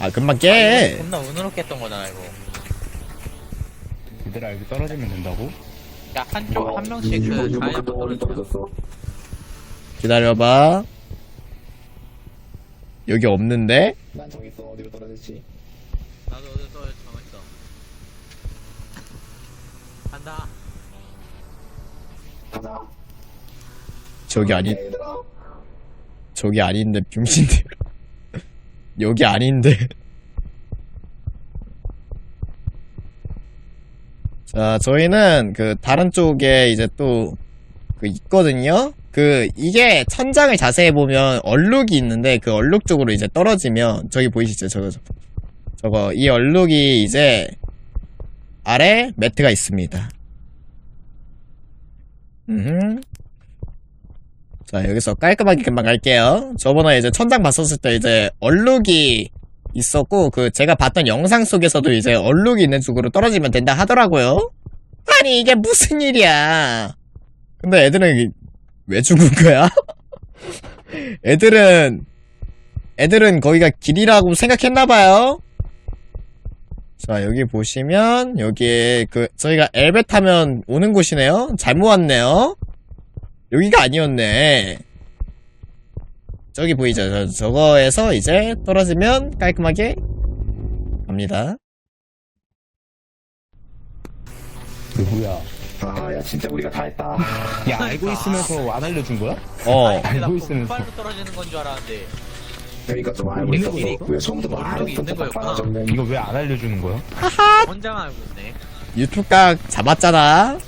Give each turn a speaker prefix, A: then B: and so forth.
A: 아 금방 깨
B: 겁나 운으로 깼던 거잖아 이거.
C: 얘들아 여기 떨어지면 된다고?
B: 야 한쪽 한 명씩 그 자연 떨어져.
A: 기다려봐 여기 없는데?
D: 난 정했어 어디로 떨어질지
B: 나도 어디 떨어져 정했어. 간다.
D: 가자
A: 저기 아니
D: 얘들아
A: 저기 아닌데 병신들 여기 아닌데. 자 저희는 그 다른 쪽에 이제 또 그 있거든요. 그 이게 천장을 자세히 보면 얼룩이 있는데 그 얼룩 쪽으로 이제 떨어지면 저기 보이시죠? 저거 저거 저거. 이 얼룩이 이제 아래 매트가 있습니다. 음 자, 여기서 깔끔하게 금방 갈게요. 저번에 이제 천장 봤었을 때 이제 얼룩이 있었고, 그 제가 봤던 영상 속에서도 이제 얼룩이 있는 쪽으로 떨어지면 된다 하더라고요. 아니, 이게 무슨 일이야. 근데 애들은 왜 죽은 거야? 애들은, 애들은 거기가 길이라고 생각했나봐요. 자, 여기 보시면, 여기에 그, 저희가 엘베 타면 오는 곳이네요? 잘못 왔네요? 여기가 아니었네. 저기 보이죠? 저, 저거에서 이제 떨어지면 깔끔하게 갑니다.
C: 누구야?
D: 아 야 진짜 우리가 다 했다
C: 야 알고 있으면서 안 알려준 거야?
A: 어,
B: 아니
C: 알고 있으면서.
B: 빨로 떨어지는 건 줄 알았는데.
D: 그러니까 좀 알고
C: 있는
D: 있었어
C: 일이
D: 왜 처음부터 말을
B: 있는 거였구나.
D: 빠졌네
C: 이거 왜 안 알려주는 거야?
B: 혼자만 알고 있네.
A: 유튜브 각 잡았잖아.